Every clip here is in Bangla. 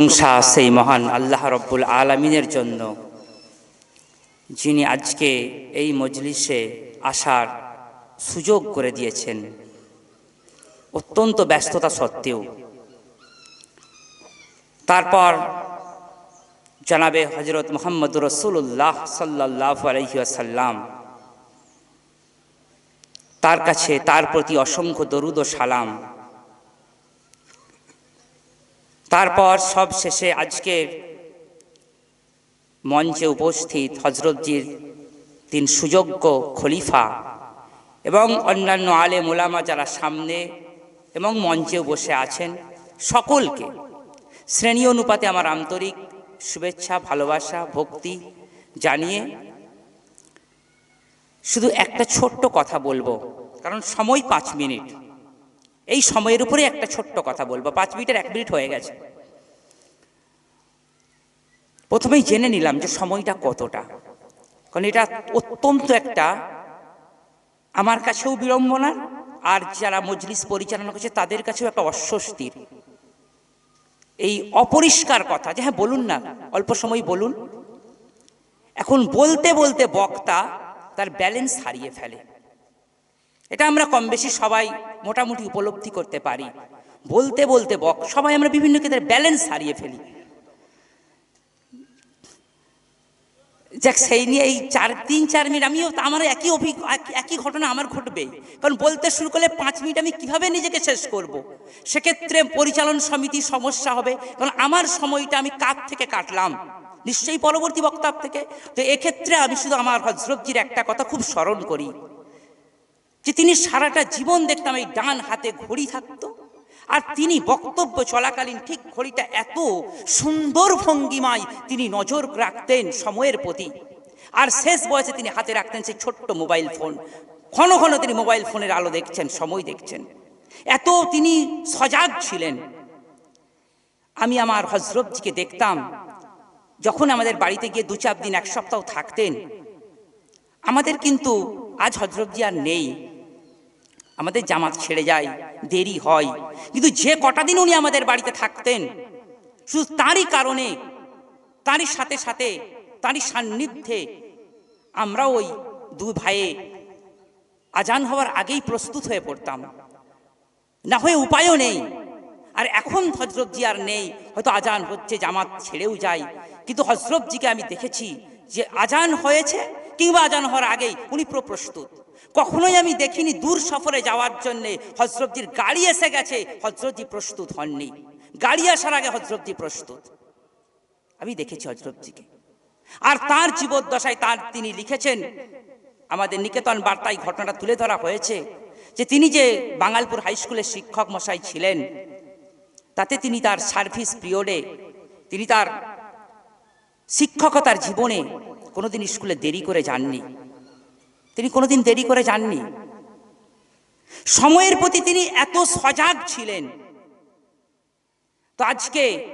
প্রশংসা সেই মহান আল্লাহ রব্বুল আলমিনের জন্য, যিনি আজকে এই মজলিসে আসার সুযোগ করে দিয়েছেন। অত্যন্ত ব্যস্ততা সত্ত্বেও। তারপর জানাবে হজরত মোহাম্মদ রসুল্লাহ সাল্লাহ আলহিসাল্লাম তার কাছে তার প্রতি অসংখ্য দরুদ ও সালাম। তারপর সব শেষে আজকের মঞ্চে উপস্থিত হজরতজির তিন সুযোগ্য খলিফা এবং অন্যান্য আলে মোলামা যারা সামনে এবং মঞ্চেও বসে আছেন সকলকে শ্রেণি অনুপাতে আমার আন্তরিক শুভেচ্ছা, ভালোবাসা, ভক্তি জানিয়ে শুধু একটা ছোট্ট কথা বলব, কারণ সময় পাঁচ মিনিট। এই সময়ের উপরে একটা ছোট্ট কথা বলব, পাঁচ মিনিটের এক মিনিট হয়ে গেছে। প্রথমেই জেনে নিলাম যে সময়টা কতটা, কারণ এটা অত্যন্ত একটা আমার কাছেও বিড়ম্বনা, আর যারা মজলিস পরিচালনা করছে তাদের কাছেও একটা অস্বস্তির। এই অপরিষ্কার কথা, যে হ্যাঁ বলুন না, অল্প সময় বলুন। এখন বলতে বলতে বক্তা তার ব্যালেন্স হারিয়ে ফেলে। এটা আমরা কম বেশি সবাই মোটামুটি উপলব্ধি করতে পারি। বলতে বলতে বক, সবাই আমরা বিভিন্ন ক্ষেত্রে ব্যালেন্স হারিয়ে ফেলি। যাক, সেই নিয়ে এই চার, তিন, চার মিনিট আমিও আমার একই অভিজ্ঞ একই ঘটনা আমার ঘটবে কারণ বলতে শুরু করলে পাঁচ মিনিট আমি কীভাবে নিজেকে শেষ করব। সেক্ষেত্রে পরিচালন সমিতি সমস্যা হবে, কারণ আমার সময়টা আমি কার থেকে কাটলাম? নিশ্চয়ই পরবর্তী বক্তার থেকে। তো এক্ষেত্রে আমি শুধু আমার হজরতজির একটা কথা খুব স্মরণ করি। যে তিনি সারাটা জীবন দেখতাম এই ডান হাতে ঘড়ি থাকতো। আর তিনি বক্তব্য চলাকালীন ঠিক ঘড়িটা এত সুন্দর ভঙ্গিমায় তিনি নজর রাখতেন সময়ের প্রতি। আর শেষ বয়সে তিনি হাতে রাখতেন সেই ছোট্ট মোবাইল ফোন। ঘন ঘন তিনি মোবাইল ফোনের আলো দেখছেন, সময় দেখছেন। এত তিনি সজাগ ছিলেন। আমি আমার হজরতজিকে দেখতাম, যখন আমাদের বাড়িতে গিয়ে দু চার দিন এক সপ্তাহ থাকতেন। আমাদের কিন্তু আজ হজরতজি আর নেই। আমাদের জামাত ছেড়ে যায়, দেরি হয়। কিন্তু যে কটা দিন উনি আমাদের বাড়িতে থাকতেন, শুধু তারই কারণে, তারই সাথে সাথে, তারই সান্নিধ্যে আমরা ওই দু ভাইয়ে আজান হওয়ার আগেই প্রস্তুত হয়ে পড়তাম। না হয়ে উপায়ও নেই। আর এখন হজরতজি আর নেই। হয়তো আজান হচ্ছে, জামাত ছেড়েও যায়। কিন্তু হজরতজিকে আমি দেখেছি যে আজান হয়েছে কিংবা আজান হওয়ার আগেই উনি পুরো প্রস্তুত। কখনোই আমি দেখিনি দূর সফরে যাওয়ার জন্য হজরতজির গাড়ি এসে গেছে হজরতজি প্রস্তুত হননি। গাড়ি আসার আগে হজরতজি প্রস্তুত। আমি দেখেছি হজরতজিকে আর তার জীবদ্দশায় তার তিনি লিখেছেন, আমাদের নিকেতন বার্তায় ঘটনাটা তুলে ধরা হয়েছে যে তিনি যে বাঙালপুর হাই স্কুলের শিক্ষক মশাই ছিলেন, তাতে তিনি তার সার্ভিস পিরিয়ডে, তিনি তার শিক্ষকতার জীবনে কোনোদিন স্কুলে দেরি করে যাননি। তিনি কোনোদিন দেরি করে যাননি। সময়ের প্রতি তিনি এত সজাগ ছিলেন। তো আজকে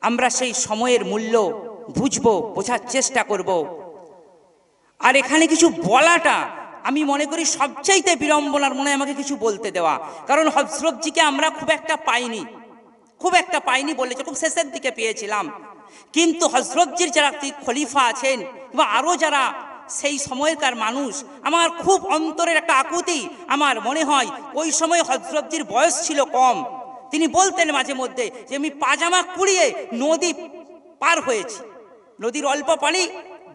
আমরা সেই সময়ের মূল্য বুঝব, বোঝার চেষ্টা করব। আর এখানে কিছু বলাটা আমি মনে করি সবচাইতে বিড়ম্বনার মনে আমাকে কিছু বলতে দেওয়া। কারণ হজরতজিকে আমরা খুব একটা পাইনি। খুব একটা পাইনি বলেছে খুব শেষের দিকে পেয়েছিলাম। কিন্তু হজরতজির যারা খলিফা আছেন বা আরও যারা সেই সময়কার মানুষ, আমার খুব অন্তরের একটা আকুতি, আমার মনে হয় ওই সময় হজরতজির বয়স ছিল কম। তিনি বলতেন মাঝে মধ্যে যে, আমি পাজামা কুড়িয়ে নদী পার হয়েছি। নদীর অল্প পানি,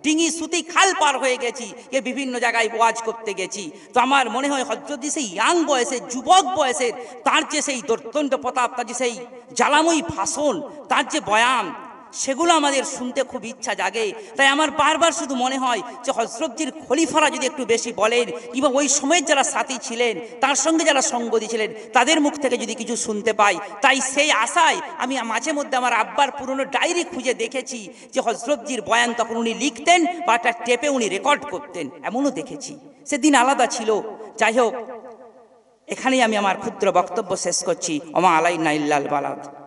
ডিঙি, সুতি, খাল পার হয়ে গেছি, এ বিভিন্ন জায়গায় ওয়াজ করতে গেছি। তো আমার মনে হয় হজরতজি সেই ইয়াং বয়সের, যুবক বয়সের, তার যে সেই দর্দণ্ড প্রতাপ, তার যে সেই জ্বালাময়ী ভাষণ, তার যে বয়ান সেগুলো আমাদের শুনতে খুব ইচ্ছা জাগে। তাই আমার বারবার শুধু মনে হয় যে হজরতজির খলিফারা যদি একটু বেশি বলেন, কিংবা ওই সময়ের যারা সাথী ছিলেন, তার সঙ্গে যারা সঙ্গ দিয়েছিলেন, তাদের মুখ থেকে যদি কিছু শুনতে পাই, তাই সেই আশায় আমি মাঝে মধ্যে আমার আব্বার পুরনো ডায়েরি খুঁজে দেখেছি যে হজরতজির বয়ান তখন উনি লিখতেন বা একটা টেপে উনি রেকর্ড করতেন, এমনও দেখেছি। সেদিন আলাদা ছিল। যাই হোক, এখানেই আমি আমার ক্ষুদ্র বক্তব্য শেষ করছি। ওমা আলাই নাইল্লাল বালাদ।